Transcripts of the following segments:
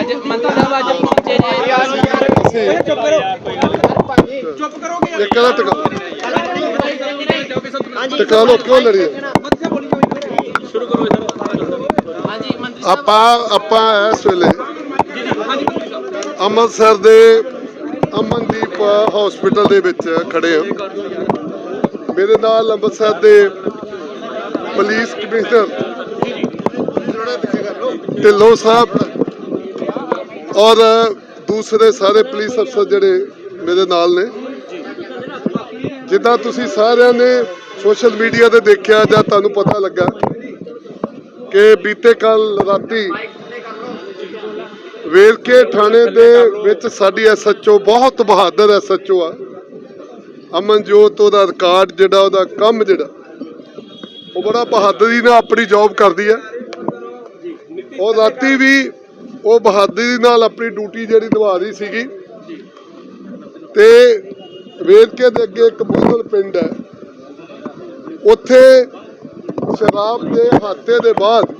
ਅੱਜ ਮੰਤਰੀ ਸਾਹਿਬ ਅੱਜ ਪਹੁੰਚੇ ਜੇ। ਚੁੱਪ ਕਰੋਗੇ ਇੱਕ ਦਾ ਟਿਕਾ ਟਿਕਾ ਲੋ ਕਿਉਂ ਲੜੀ ਹੈ? ਹਾਂਜੀ ਮੰਤਰੀ ਆਪਾਂ ਆਪਾਂ ਇਸ ਵੇਲੇ ਅੰਮ੍ਰਿਤਸਰ ਦੇ ਅਮਨਦੀਪ ਹਸਪੀਟਲ ਦੇ ਵਿੱਚ ਖੜੇ ਹਾਂ। ਮੇਰੇ ਨਾਲ ਅੰਮ੍ਰਿਤਸਰ ਦੇ ਪੁਲਿਸ ਕਮਿਸ਼ਨਰ ਢਿੱਲੋਂ ਸਾਹਿਬ ਔਰ ਦੂਸਰੇ ਸਾਰੇ ਪੁਲਿਸ ਅਫਸਰ ਜਿਹੜੇ ਮੇਰੇ ਨਾਲ ਨੇ। ਜਿੱਦਾਂ ਤੁਸੀਂ ਸਾਰਿਆਂ ਨੇ ਸੋਸ਼ਲ ਮੀਡੀਆ ਤੇ ਦੇਖਿਆ ਜਾਂ ਤੁਹਾਨੂੰ ਪਤਾ ਲੱਗਾ ਕਿ ਬੀਤੇ ਕੱਲ ਰਾਤੀ ਵੇਰਕੇ ਥਾਣੇ ਦੇ ਵਿੱਚ ਸਾਡੀ ਐਸਐਚਓ ਬਹੁਤ ਬਹਾਦਰ ਐਸਐਚਓ ਆ। ਅਮਨਜੋਤ, ਉਹਦਾ ਰਿਕਾਰਡ ਜਿਹੜਾ, ਉਹਦਾ ਕੰਮ ਜਿਹੜਾ, ਉਹ ਬੜਾ ਬਹਾਦਰੀ ਨਾਲ ਆਪਣੀ ਜੌਬ ਕਰਦੀ ਹੈ। ਉਹ ਰਾਤੀ ਵੀ ਉਹ ਬਹਾਦਰੀ ਨਾਲ ਆਪਣੀ ਡਿਊਟੀ ਜਿਹੜੀ ਨਿਭਾ ਰਹੀ ਸੀਗੀ। ਤੇ ਵੇਰਕੇ ਦੇ ਅੱਗੇ ਇੱਕ ਬੂਦਲ ਪਿੰਡ ਹੈ। ਉੱਥੇ ਸ਼ਰਾਬ ਦੇ ਹਾਤੇ ਦੇ ਬਾਅਦ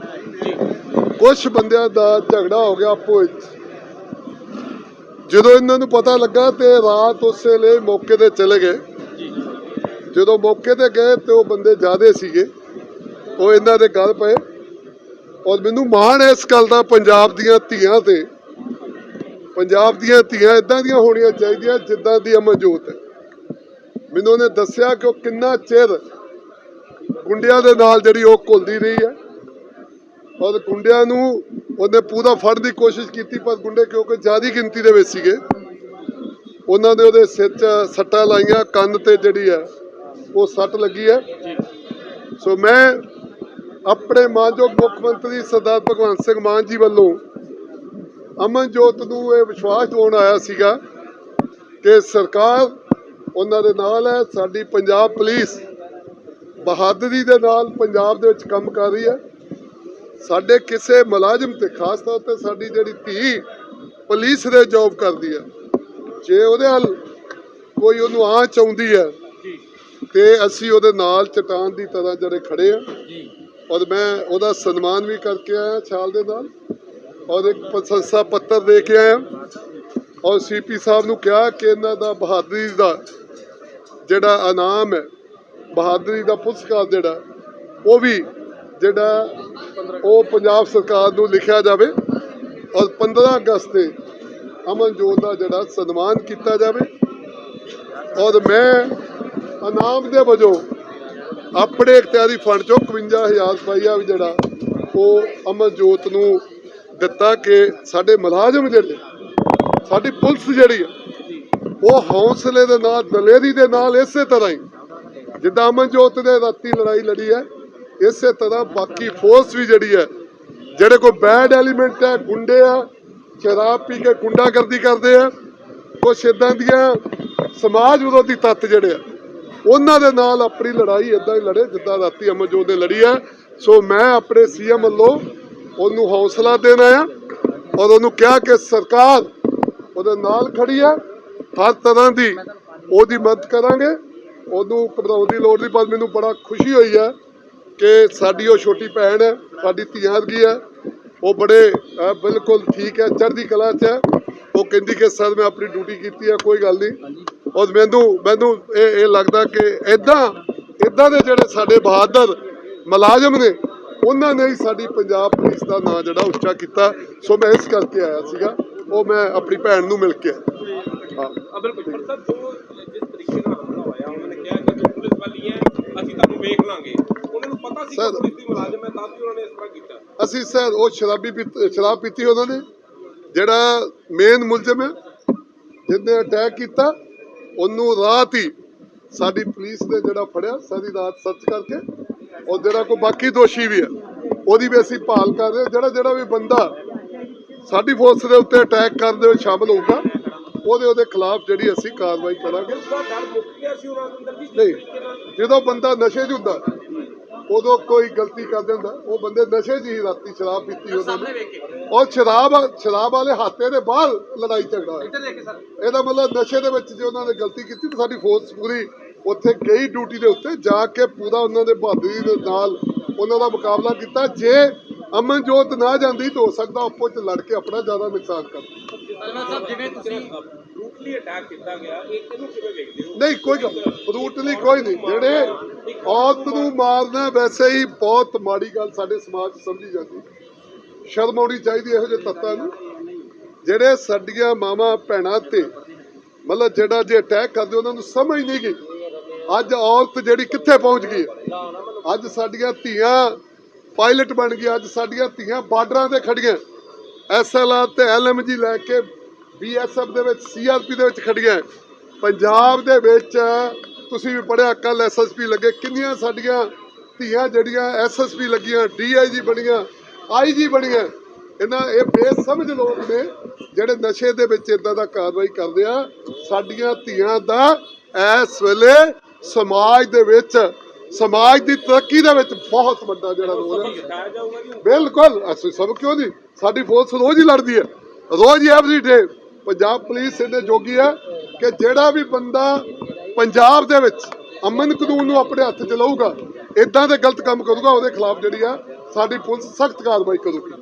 ਕੁਝ ਬੰਦਿਆਂ ਦਾ ਝਗੜਾ ਹੋ ਗਿਆ ਆਪੋ ਵਿੱਚ। ਜਦੋਂ ਇਹਨਾਂ ਨੂੰ ਪਤਾ ਲੱਗਾ ਤੇ ਰਾਤ ਉਸੇ ਲਈ ਮੌਕੇ ਤੇ ਚਲੇ ਗਏ। ਜਦੋਂ ਮੌਕੇ ਤੇ ਗਏ ਤੇ ਉਹ ਬੰਦੇ ਜ਼ਿਆਦੇ ਸੀਗੇ। ਉਹ ਇਹਨਾਂ ਦੇ ਗੱਲ ਪਏ। ਔਰ ਮੈਨੂੰ ਮਾਣ ਹੈ ਇਸ ਗੱਲ ਦਾ ਪੰਜਾਬ ਦੀਆਂ ਧੀਆਂ ਤੇ। ਪੰਜਾਬ ਦੀਆਂ ਧੀਆਂ ਇਦਾਂ ਦੀਆਂ ਹੋਣੀਆਂ ਚਾਹੀਦੀਆਂ ਜਿੱਦਾਂ ਦੀ ਅਮਨਜੋਤ ਹੈ। ਮੈਨੂੰ ਉਹਨੇ ਦੱਸਿਆ ਕਿ ਉਹ ਕਿੰਨਾ ਚਿਰ ਗੁੰਡਿਆਂ ਦੇ ਨਾਲ ਜਿਹੜੀ ਉਹ ਘੁਲਦੀ ਰਹੀ ਹੈ। ਔਰ ਗੁੰਡਿਆਂ ਨੂੰ ਉਹਨੇ ਪੂਰਾ ਫੜਨ ਦੀ ਕੋਸ਼ਿਸ਼ ਕੀਤੀ, ਪਰ ਗੁੰਡੇ ਕਿਉਂਕਿ ਜ਼ਿਆਦੀ ਗਿਣਤੀ ਦੇ ਵਿੱਚ ਸੀਗੇ। ਉਹਨਾਂ ਨੇ ਉਹਦੇ ਸਿਰ 'ਚ ਸੱਟਾਂ ਲਾਈਆਂ, ਕੰਨ ਤੇ ਜਿਹੜੀ ਹੈ, ਉਹ ਸੱਟ ਲੱਗੀ ਹੈ। ਸੋ ਮੈਂ ਆਪਣੇ ਮਾਨਯੋਗ ਮੁੱਖ ਮੰਤਰੀ ਸਰਦਾਰ ਭਗਵੰਤ ਸਿੰਘ ਮਾਨ ਜੀ ਵੱਲੋਂ ਅਮਨਜੋਤ ਨੂੰ ਇਹ ਵਿਸ਼ਵਾਸ ਦਿਵਾਉਣ ਆਇਆ ਸੀਗਾ ਕਿ ਸਰਕਾਰ ਉਹਨਾਂ ਦੇ ਨਾਲ ਹੈ ਸਾਡੀ ਪੰਜਾਬ ਪੁਲਿਸ ਬਹਾਦਰੀ ਦੇ ਨਾਲ ਪੰਜਾਬ ਦੇ ਵਿੱਚ ਕੰਮ ਕਰ ਰਹੀ ਹੈ। ਸਾਡੇ ਕਿਸੇ ਮੁਲਾਜ਼ਮ ਤੇ ਖਾਸ ਤੌਰ ਤੇ ਸਾਡੀ ਜਿਹੜੀ ਧੀ ਪੁਲਿਸ ਦੇ ਜੌਬ ਕਰਦੀ ਹੈ। ਜੇ ਉਹਦੇ ਹੱਲ ਕੋਈ ਉਹਨੂੰ ਆਂਚ ਆਉਂਦੀ ਹੈ ਤੇ ਅਸੀਂ ਉਹਦੇ ਨਾਲ ਚਟਾਨ ਦੀ ਤਰ੍ਹਾਂ ਜਿਹੜੇ ਖੜੇ ਆ ਔਰ ਮੈਂ ਉਹਦਾ ਸਨਮਾਨ ਵੀ ਕਰਕੇ ਆਇਆ ਛਾਲ ਦੇ ਨਾਲ ਔਰ ਇੱਕ ਪ੍ਰਸ਼ੰਸਾ ਪੱਤਰ ਦੇ ਕੇ ਆਇਆ। ਔਰ ਸੀਪੀ ਸਾਹਿਬ ਨੂੰ ਕਿਹਾ ਕਿ ਇਹਨਾਂ ਦਾ ਬਹਾਦਰੀ ਦਾ ਜਿਹੜਾ ਇਨਾਮ ਹੈ, ਬਹਾਦਰੀ ਦਾ ਪੁਰਸਕਾਰ ਜਿਹੜਾ, ਉਹ ਵੀ ਜਿਹੜਾ ਉਹ ਪੰਜਾਬ ਸਰਕਾਰ ਨੂੰ ਲਿਖਿਆ ਜਾਵੇ ਔਰ 15 ਅਗਸਤ ਤੇ ਅਮਨਜੋਤ ਦਾ ਜਿਹੜਾ ਸਨਮਾਨ ਕੀਤਾ ਜਾਵੇ। ਔਰ ਮੈਂ ਇਨਾਮ ਦੇ ਵਜੋਂ ਆਪਣੇ ਇਖਤਿਆਰੀ ਫੰਡ ਚੋਂ 51000 ਰੁਪਈਆ ਵੀ ਜਿਹੜਾ ਉਹ ਅਮਨਜੋਤ ਨੂੰ ਦਿੱਤਾ ਕਿ ਸਾਡੇ ਮੁਲਾਜ਼ਮ ਜਿਹੜੇ, ਸਾਡੀ ਪੁਲਿਸ ਜਿਹੜੀ ਆ, ਉਹ ਹੌਸਲੇ ਦੇ ਨਾਲ, ਦਲੇਰੀ ਦੇ ਨਾਲ ਇਸੇ ਤਰ੍ਹਾਂ ਹੀ, ਜਿੱਦਾਂ ਅਮਨਜੋਤ ਨੇ ਰਾਤੀ ਲੜਾਈ ਲੜੀ ਹੈ, ਇਸੇ ਤਰ੍ਹਾਂ ਬਾਕੀ ਫੋਰਸ ਵੀ ਜਿਹੜੀ ਹੈ, ਜਿਹੜੇ ਕੋਈ ਬੈਡ ਐਲੀਮੈਂਟ ਹੈ, ਗੁੰਡੇ ਆ, ਸ਼ਰਾਬ ਪੀ ਕੇ ਗੁੰਡਾਗਰਦੀ ਕਰਦੇ ਆ, ਕੁਛ ਇਦਾਂ ਦੀਆਂ ਸਮਾਜ ਵਿਰੋਧੀ ਤੱਤ ਜਿਹੜੇ ਆ ਉਹਨਾਂ ਦੇ ਨਾਲ ਆਪਣੀ ਲੜਾਈ ਇਦਾਂ ਹੀ ਲੜੇ, ਜਿੱਦਾਂ ਰਾਤੀ ਅਮਨਜੋਤ ਨੇ ਲੜੀ ਹੈ। ਸੋ ਮੈਂ ਆਪਣੇ ਸੀਐਮ ਵੱਲੋਂ ਉਹਨੂੰ ਹੌਸਲਾ ਦੇਣਾ ਆ ਔਰ ਉਹਨੂੰ ਕਿਹਾ ਕਿ ਸਰਕਾਰ ਉਹਦੇ ਨਾਲ ਖੜੀ ਹੈ, ਹਰ ਤਰ੍ਹਾਂ ਦੀ ਉਹਦੀ ਮਦਦ ਕਰਾਂਗੇ। ਉਹਨੂੰ ਘਬਰਾਉਣ ਦੀ ਲੋੜ ਨਹੀਂ, ਪਰ ਮੈਨੂੰ ਬੜਾ ਖੁਸ਼ੀ ਹੋਈ ਹੈ ਕਿ ਸਾਡੀ ਉਹ ਛੋਟੀ ਭੈਣ ਹੈ, ਸਾਡੀ ਧੀਆਂ ਵਰਗੀ ਹੈ। ਉਹ ਬੜੇ ਬਿਲਕੁਲ ਠੀਕ ਹੈ, ਚੜ੍ਹਦੀ ਕਲਾ 'ਚ ਹੈ। ਉਹ ਕਹਿੰਦੀ ਕਿ ਸਰ ਮੈਂ ਆਪਣੀ ਡਿਊਟੀ ਕੀਤੀ ਹੈ, ਕੋਈ ਗੱਲ ਨਹੀਂ। ਔਰ ਮੈਨੂੰ ਮੈਨੂੰ ਇਹ ਇਹ ਲੱਗਦਾ ਕਿ ਇਦਾਂ ਇਦਾਂ ਦੇ ਜਿਹੜੇ ਸਾਡੇ ਬਹਾਦਰ ਮੁਲਾਜ਼ਮ ਨੇ ਉਹਨਾਂ ਨੇ ਹੀ ਸਾਡੀ ਪੰਜਾਬ ਪੁਲਿਸ ਦਾ ਨਾਂ ਜਿਹੜਾ ਉੱਚਾ ਕੀਤਾ। ਸੋ ਮੈਂ ਇਸ ਕਰਕੇ ਆਇਆ ਸੀਗਾ ਉਹ ਮੈਂ ਆਪਣੀ ਭੈਣ ਨੂੰ ਮਿਲ ਕੇ ਹਾਂ। ਆ ਬਿਲਕੁਲ ਪਰ ਸਰ ਜੋ ਜਿਸ ਤਰੀਕੇ ਨਾਲ ਹਮਲਾ ਹੋਇਆ ਉਹਨਾਂ ਨੇ ਕਿਹਾ ਕਿ ਜੋ ਪੁਲਿਸ ਵਾਲੀ ਹੈ ਅਸੀਂ ਤੁਹਾਨੂੰ ਵੇਖ ਲਾਂਗੇ। ਉਹਨਾਂ ਨੂੰ ਪਤਾ ਸੀ ਕਿ ਸਰ- ਪੁਲਿਸ ਦੀ ਮੁਲਾਜ਼ਮ ਹੈ ਤਾਂ ਵੀ ਉਹਨਾਂ ਨੇ ਇਸ ਤਰ੍ਹਾਂ ਕੀਤਾ। ਅਸੀਂ ਸਰ ਉਹ ਸ਼ਰਾਬੀ ਸ਼ਰਾਬ ਪੀਤੀ ਉਹਨਾਂ ਨੇ ਜਿਹੜਾ ਮੇਨ ਮੁਲਜ਼ਮ ਹੈ ਜਿਹਨੇ ਅਟੈਕ ਕੀਤਾ ਉਹਨੂੰ ਰਾਤ ਹੀ ਸਾਡੀ ਪੁਲਿਸ ਨੇ ਜਿਹੜਾ ਫੜਿਆ ਸਾਰੀ ਰਾਤ ਸਰਚ ਕਰਕੇ ਔਰ ਜਿਹੜਾ ਕੋਈ ਬਾਕੀ ਦੋਸ਼ੀ ਵੀ ਹੈ ਉਹਦੀ ਵੀ ਅਸੀਂ ਭਾਲ ਕਰ ਰਹੇ। ਜਿਹੜਾ ਜਿਹੜਾ ਵੀ ਬੰਦਾ ਸਾਡੀ ਫੋਰਸ ਦੇ ਉੱਤੇ ਅਟੈਕ ਕਰਨ ਦੇ ਵਿੱਚ ਸ਼ਾਮਲ ਹੋਊਗਾ ਉਹਦੇ ਉਹਦੇ ਖਿਲਾਫ ਜਿਹੜੀ ਅਸੀਂ ਕਾਰਵਾਈ ਕਰਾਂਗੇ ਨਹੀਂ ਜਦੋਂ ਬੰਦਾ ਨਸ਼ੇ 'ਚ ਹੁੰਦਾ ਉਦੋਂ ਕੋਈ ਗਲਤੀ ਕਰ ਦਿੰਦਾ ਉਹ ਬੰਦੇ ਨਸ਼ੇ 'ਚ ਹੀ ਰਾਤੀ ਸ਼ਰਾਬ ਪੀਤੀ ਉਹਨਾਂ ਨੇ। ਔਰ ਸ਼ਰਾਬ ਸ਼ਰਾਬ ਵਾਲੇ ਹਾਤੇ ਦੇ ਬਾਹਰ ਲੜਾਈ ਝਗੜਾ ਇਹਦਾ ਮਤਲਬ ਨਸ਼ੇ ਦੇ ਵਿੱਚ ਜੇ ਉਹਨਾਂ ਨੇ ਗਲਤੀ ਕੀਤੀ ਤਾਂ ਸਾਡੀ ਫੋਰਸ ਪੂਰੀ ਉੱਥੇ ਗਈ ਡਿਊਟੀ ਦੇ ਉੱਤੇ ਜਾ ਕੇ ਪੂਰਾ ਉਹਨਾਂ ਦੇ ਬਹਾਦਰੀ ਦੇ ਨਾਲ ਉਹਨਾਂ ਦਾ ਮੁਕਾਬਲਾ ਕੀਤਾ। ਜੇ ਅਮਨਜੋਤ ਨਾ ਜਾਂਦੀ ਤਾਂ ਹੋ ਸਕਦਾ ਆਪੋ ਚ ਲੜ ਕੇ ਆਪਣਾ ਜ਼ਿਆਦਾ ਨੁਕਸਾਨ ਕਰ। ਅਲਵਾ ਸਾਹਿਬ ਜਿਵੇਂ ਤੁਸੀਂ ਬਰੂਟਲੀ ਅਟੈਕ ਕੀਤਾ ਗਿਆ, ਇਹ ਇਹਨੂੰ ਕਿਵੇਂ ਵੇਖਦੇ ਹੋ? ਨਹੀਂ, ਕੋਈ ਗੱਲ ਕੋਈ ਨਹੀਂ। ਜਿਹੜੇ ਔਰਤ ਨੂੰ ਮਾਰਨਾ ਵੈਸੇ ਹੀ ਬਹੁਤ ਮਾੜੀ ਗੱਲ ਸਾਡੇ ਸਮਾਜ ਸਮਝੀ ਜਾਂਦੀ ਸ਼ਰਮ ਆਉਣੀ ਚਾਹੀਦੀ ਇਹੋ ਜਿਹੇ ਤੱਤਾਂ ਨੂੰ। ਜਿਹੜੇ ਸਾਡੀਆਂ ਮਾਵਾਂ, ਭੈਣਾਂ ਤੇ ਮਤਲਬ ਜਿਹੜਾ ਜੇ ਅਟੈਕ ਕਰਦੇ, ਉਹਨਾਂ ਨੂੰ ਸਮਝ ਨਹੀਂ ਗਈ। ਅੱਜ ਔਰਤ ਜਿਹੜੀ ਕਿੱਥੇ ਪਹੁੰਚ ਗਈ ਅੱਜ ਸਾਡੀਆਂ ਧੀਆਂ ਪਾਇਲਟ ਬਣ ਗਈਆਂ, ਅੱਜ ਸਾਡੀਆਂ ਧੀਆਂ ਬਾਰਡਰਾਂ ਤੇ ਖੜੀਆਂ ਐਸਐਲਆਰ ਤੇ ਐਲਐਮਜੀ ਲੈ ਕੇ ਬੀਐਸਐਫ ਦੇ ਵਿੱਚ ਸੀਆਰਪੀ ਦੇ ਵਿੱਚ ਖੜੀਆਂ ਪੰਜਾਬ ਦੇ ਵਿੱਚ ਤੁਸੀਂ ਵੀ ਪੜਿਆ ਕੱਲ ਐਸਐਸਪੀ ਲੱਗੇ। ਕਿੰਨੀਆਂ ਸਾਡੀਆਂ ਧੀਆਂ ਜਿਹੜੀਆਂ ਐਸਐਸਪੀ ਲੱਗੀਆਂ ਡੀਆਈਜੀ ਬਣੀਆਂ ਆਈਜੀ ਬਣੀਆਂ। ਇਹਨਾਂ, ਇਹ ਬੇਸਮਝ ਲੋਕ ਨੇ, ਜਿਹੜੇ ਨਸ਼ੇ ਦੇ ਵਿੱਚ ਇਦਾਂ ਦਾ ਕਾਰਵਾਈ ਕਰਦੇ ਆ। ਸਾਡੀਆਂ ਧੀਆਂ ਦਾ ਇਸ ਵੇਲੇ ਸਮਾਜ ਦੇ ਵਿੱਚ, ਸਮਾਜ ਦੀ ਤਰੱਕੀ ਦੇ ਵਿੱਚ ਬਹੁਤ ਵੱਡਾ ਜਿਹੜਾ ਰੋਲ ਹੈ। ਬਿਲਕੁਲ, ਅਸੀਂ ਸਭ ਕਿਉਂ ਨਹੀਂ? ਸਾਡੀ ਫੋਰਸ ਰੋਜ਼ ਹੀ ਲੜਦੀ ਹੈ। ਰੋਜ਼ ਹੀ ਐਵਰੀ ਡੇ ਪੰਜਾਬ ਪੁਲਿਸ ਇਹਨੇ ਜੋਗੀ ਹੈ ਕਿ ਜਿਹੜਾ ਵੀ ਬੰਦਾ ਪੰਜਾਬ ਦੇ ਵਿੱਚ ਅਮਨ ਕਾਨੂੰਨ ਨੂੰ ਆਪਣੇ ਹੱਥ 'ਚ ਲਊਗਾ ਇਦਾਂ ਦੇ ਗਲਤ ਕੰਮ ਕਰੂਗਾ, ਉਹਦੇ ਖਿਲਾਫ ਜਿਹੜੀ ਆ ਸਾਡੀ ਪੁਲਿਸ ਸਖਤ ਕਾਰਵਾਈ ਕਰੂਗੀ।